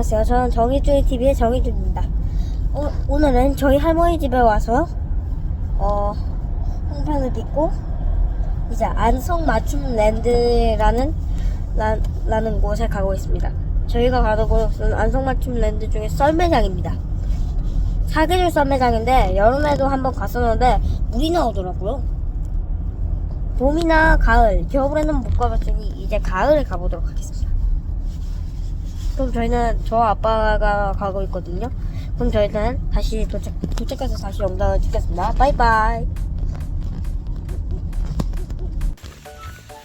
안녕하세요. 저는 정의주의 TV의 정의주입니다. 어, 오늘은 저희 할머니 집에 와서 어, 홍편을 빚고 이제 안성 맞춤 랜드라는 라, 라는 곳에 가고 있습니다. 저희가 가는 곳은 안성 맞춤 랜드 중에 썰매장입니다. 사계절 썰매장인데 여름에도 한번 갔었는데 물이 나오더라고요. 봄이나 가을, 겨울에는 못 가봤으니 이제 가을에 가보도록 하겠습니다. 그럼 저희는 저 아빠가 가고 있거든요. 그럼 저희는 다시 도착 도착해서 다시 영상을 찍겠습니다. 바이바이.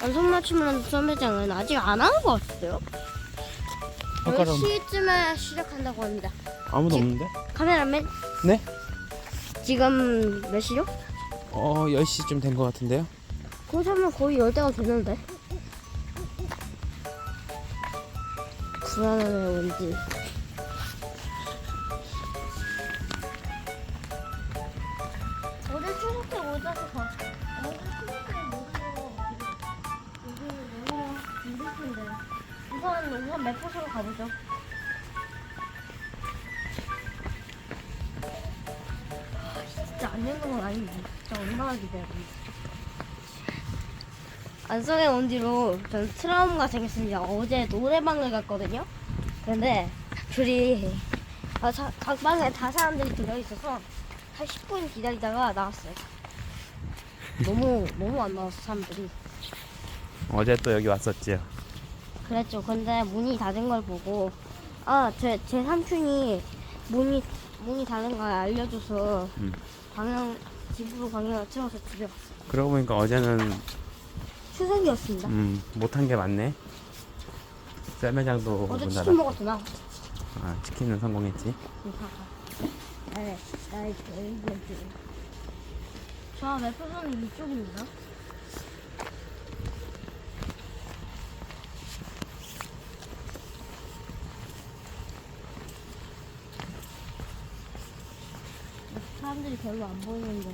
안성 맞춤이라는 썰매장은 아직 안 하는 것 같아요. 아까랑 10시쯤에 시작한다고 합니다. 아무도 지- 없는데? 카메라맨 네? 지금 몇 시죠? 어 10시쯤 된 것 같은데요? 그렇다면 거의 열 대가 됐는데. 불안하네요, 왠지. 추석 때 오자서 가. 어제 추석 때 오자서 여기 너무 힘들 텐데. 우선 우선 맵포스로 가보죠. 아, 진짜 안 되는 건 아닌데. 진짜 얼마나 기대하고 있어. 안성에 온 뒤로 저는 트라우마가 생겼습니다. 어제 노래방을 갔거든요. 근데 둘이 아, 자- 각 방에 다 사람들이 들어있어서 한 10분 기다리다가 나왔어요. 너무 너무 안 나왔어 사람들이. 어제 또 여기 왔었지요 그랬죠. 근데 문이 닫은 걸 보고 아제 제 삼촌이 문이 문이 닫은 걸 알려줘서 음. 방향 집으로 방향을 틀어서 집에 갔어요. 그러고 보니까 어제는 추석이었습니다. 음, 못한 게 많네 썰매장도 어제 문 치킨 닫았 먹었구나. 아 치킨은 성공했지. 저 맵표소는 이쪽입니다. 사람들이 별로 안 보이는데.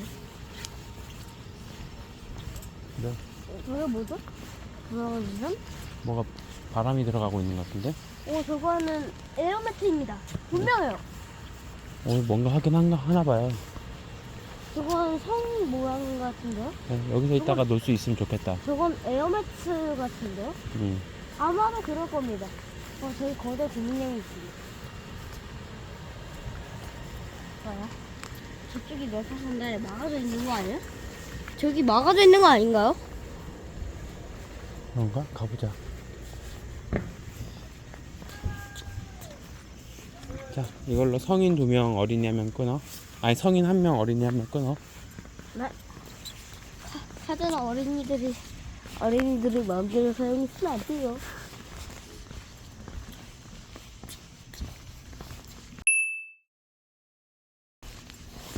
네. 어, 저게 뭐죠? 뭐라고는? 뭐가 바람이 들어가고 있는 것 같은데? 오, 저거는 에어매트입니다. 분명해요. 오늘 뭔가 하긴 한가, 하나 봐요 저건 성 모양 같은데요? 네, 여기서 있다가 놀 수 있으면 좋겠다 저건 에어매트 같은데요? 음. 아마도 그럴 겁니다. 어, 저희 거대 고민형이 있습니다. 뭐야? 저쪽이 맵파선데 막아져 있는 거 아니야? 저기 막아져 있는 거 아닌가요? 그런가? 가보자 자 이걸로 성인 두 명 어린이 한 명 끊어 아니 성인 한 명 어린이 한 명 끊어 하드는 어린이들이 어린이들을 마음대로 사용했으면 안 돼요.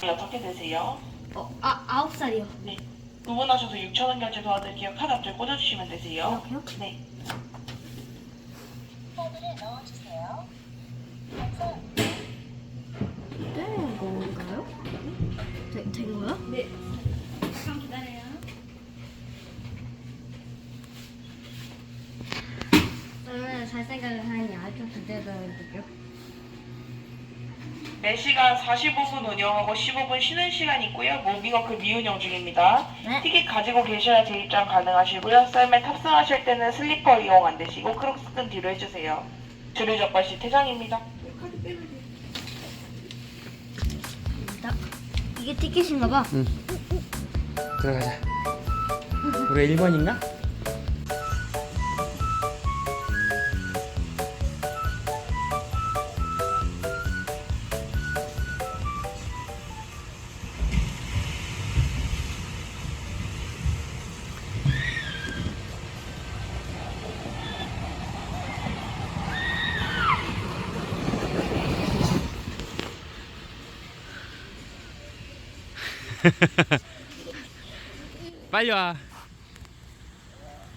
어떻게 되세요? 어, 아 아홉 살이요. 네. 두분 하셔서 6,000원 결제 도와드릴게요. 카드 앞줄 꽂아주시면 되세요. 이렇게요? 네. 된 건가요? 되, 된 거야? 네. 잠깐 기다려요. 저는 살 생각을 하니 아주 기대되는데요. 4시간 45분 운영하고 15분 쉬는 시간 있고요. 무비워크 미운영 중입니다. 네. 티켓 가지고 계셔야 재입장 가능하시고요. 썰매 탑승하실 때는 슬리퍼 이용 안 되시고 크록스끈 뒤로 해주세요. 주류 적발 시 퇴장입니다. 딱 이게 티켓인가 봐. 들어가자 우리 1번인가? 빨리 와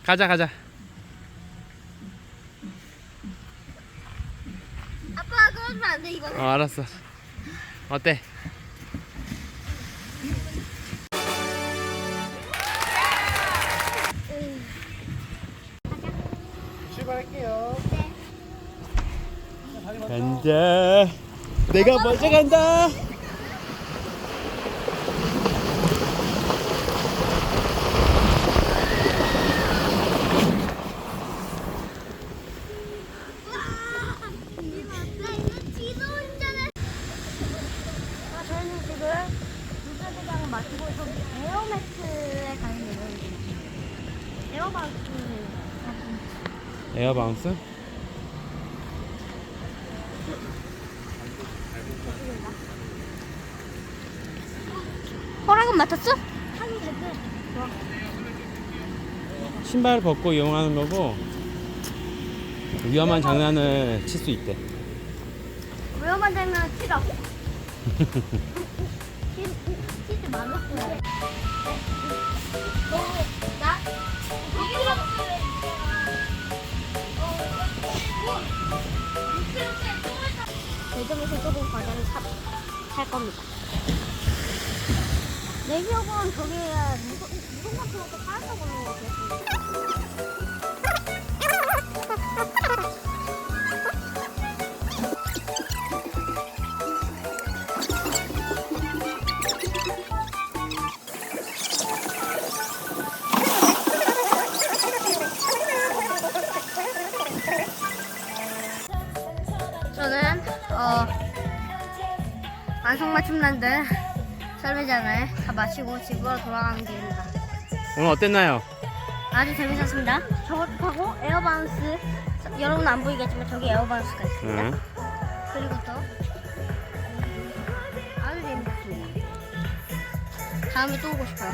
가자 가자 아빠 그러면 안돼 이거. 어 알았어 어때? 출발할게요. 네. 자, 내가 먼저 간다. 아, 저희는 지금 물자대장을 마치고 저기 에어매트에 가는 예정입니다. 에어바우스. 에어바운스? 허락은 맡았어? 하긴 됐네. 좋아. 신발 벗고 이용하는 거고 위험한 장난을 칠 수 있대. 위험한 장면 치라고? 치지 말았어요. 나? 매점에서 조금 과자를 사, 살 겁니다. 내 기억은 저기 무슨 무슨 것도 팔았다고 그러는 것 같아요. 완성맞춤란드 설매장을 다 마치고 집으로 돌아가는 길입니다. 오늘 어땠나요? 아주 재밌었습니다. 저것도 타고 에어바운스 여러분 안 보이겠지만 저기 에어바운스가 있습니다. 응. 그리고 또 아주 재밌었습니다. 다음에 또 오고 싶어요.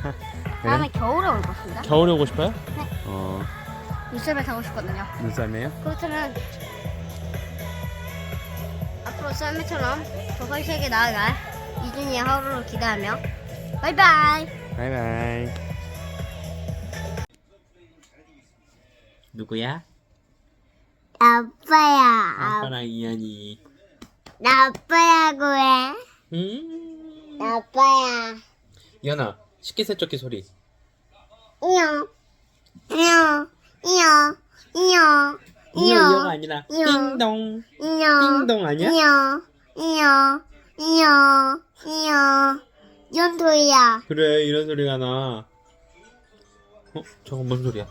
다음에 겨울에 올 것입니다. 겨울에 오고 싶어요? 네. 어, 눈썰매 타고 싶거든요. 눈썰매요? 그렇다면 앞으로 썰매처럼 더 활기차게 나아갈 이준이의 하루를 기대하며 바이바이 바이바이. 누구야? 아빠야 아빠랑 이한이. 나 아빠라고 해 음. 나 아빠야 이한아, 식기세척기 소리. 이요 이요 이요 이요 이요가 아니라. 띵동. 띵동 아니야? 이요 이요 이요 이요 연토야 그래 이런 소리가 나. 어? 저건 뭔 소리야?